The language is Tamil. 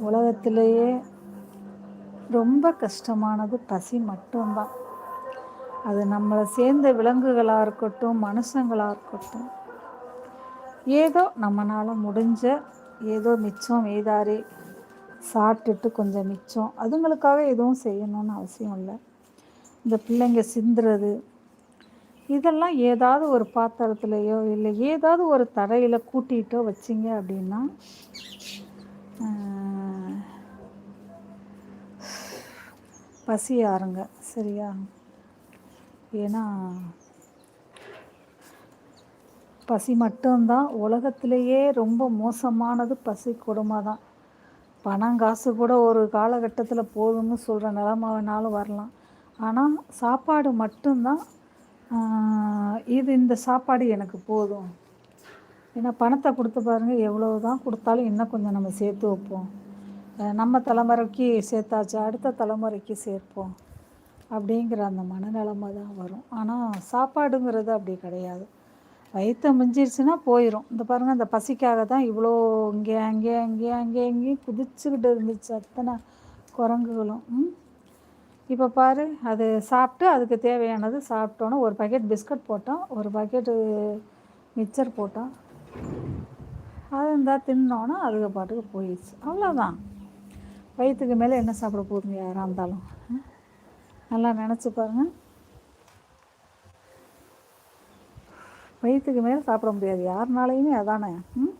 உலகத்திலேயே ரொம்ப கஷ்டமானது பசி மட்டும்தான். அது நம்மளை சேர்ந்த விலங்குகளாக இருக்கட்டும் மனுஷங்களாக இருக்கட்டும். ஏதோ நம்மளால் முடிஞ்ச ஏதோ மிச்சம் ஏதாரி சாப்பிட்டுட்டு கொஞ்சம் மிச்சம். அதுங்களுக்காக எதுவும் செய்யணும்னு அவசியம் இல்லை. இந்த பிள்ளைங்க சிந்துறது இதெல்லாம் ஏதாவது ஒரு பாத்திரத்துலையோ இல்லை ஏதாவது ஒரு தரையில் கூட்டிகிட்டோ வச்சிங்க அப்படின்னா பசி ஆறுங்க சரியா? ஏன்னா பசி மட்டும்தான் உலகத்திலேயே ரொம்ப மோசமானது பசி கொடுமை தான் பணம் காசு கூட ஒரு காலகட்டத்தில் போதும்னு சொல்கிற நிலமை வேணாலும் வரலாம். ஆனால் சாப்பாடு மட்டும்தான் இது இந்த சாப்பாடு எனக்கு போதும். ஏன்னா பணத்தை கொடுத்து பாருங்கள் எவ்வளோ தான் கொடுத்தாலும் இன்னும் கொஞ்சம் நம்ம சேர்த்து வைப்போம். நம்ம தலைமுறைக்கு சேர்த்தாச்சு அடுத்த தலைமுறைக்கு சேர்ப்போம் அப்படிங்கிற அந்த மனநிலமை தான் வரும். ஆனால் சாப்பாடுங்கிறது அப்படி கிடையாது. வயிற்ற மிஞ்சிருச்சுன்னா போயிடும் இந்த பாருங்கள் அந்த பசிக்காக தான் இவ்வளோ இங்கே அங்கே அங்கே அங்கே அங்கேயும் குதிச்சுக்கிட்டு இருந்துச்சு அத்தனை குரங்குகளும். ம்? இப்போ பாரு அது சாப்பிட்டு அதுக்கு தேவையானது சாப்பிட்டோன்னே ஒரு பாக்கெட் பிஸ்கட் போட்டோம் ஒரு பாக்கெட்டு மிக்சர் போட்டோம் அது இருந்தால் தின்னோன்னா அதுக்கு பாட்டுக்கு போயிடுச்சு. அவ்வளோதான் வயிற்றுக்கு மேலே என்ன சாப்பிட போகுதுங்க யாராக இருந்தாலும்? நல்லா நினச்சி பாருங்க. வயிற்றுக்கு மேலே சாப்பிட முடியாது. யாருனாலையுமே அதானே? ம்?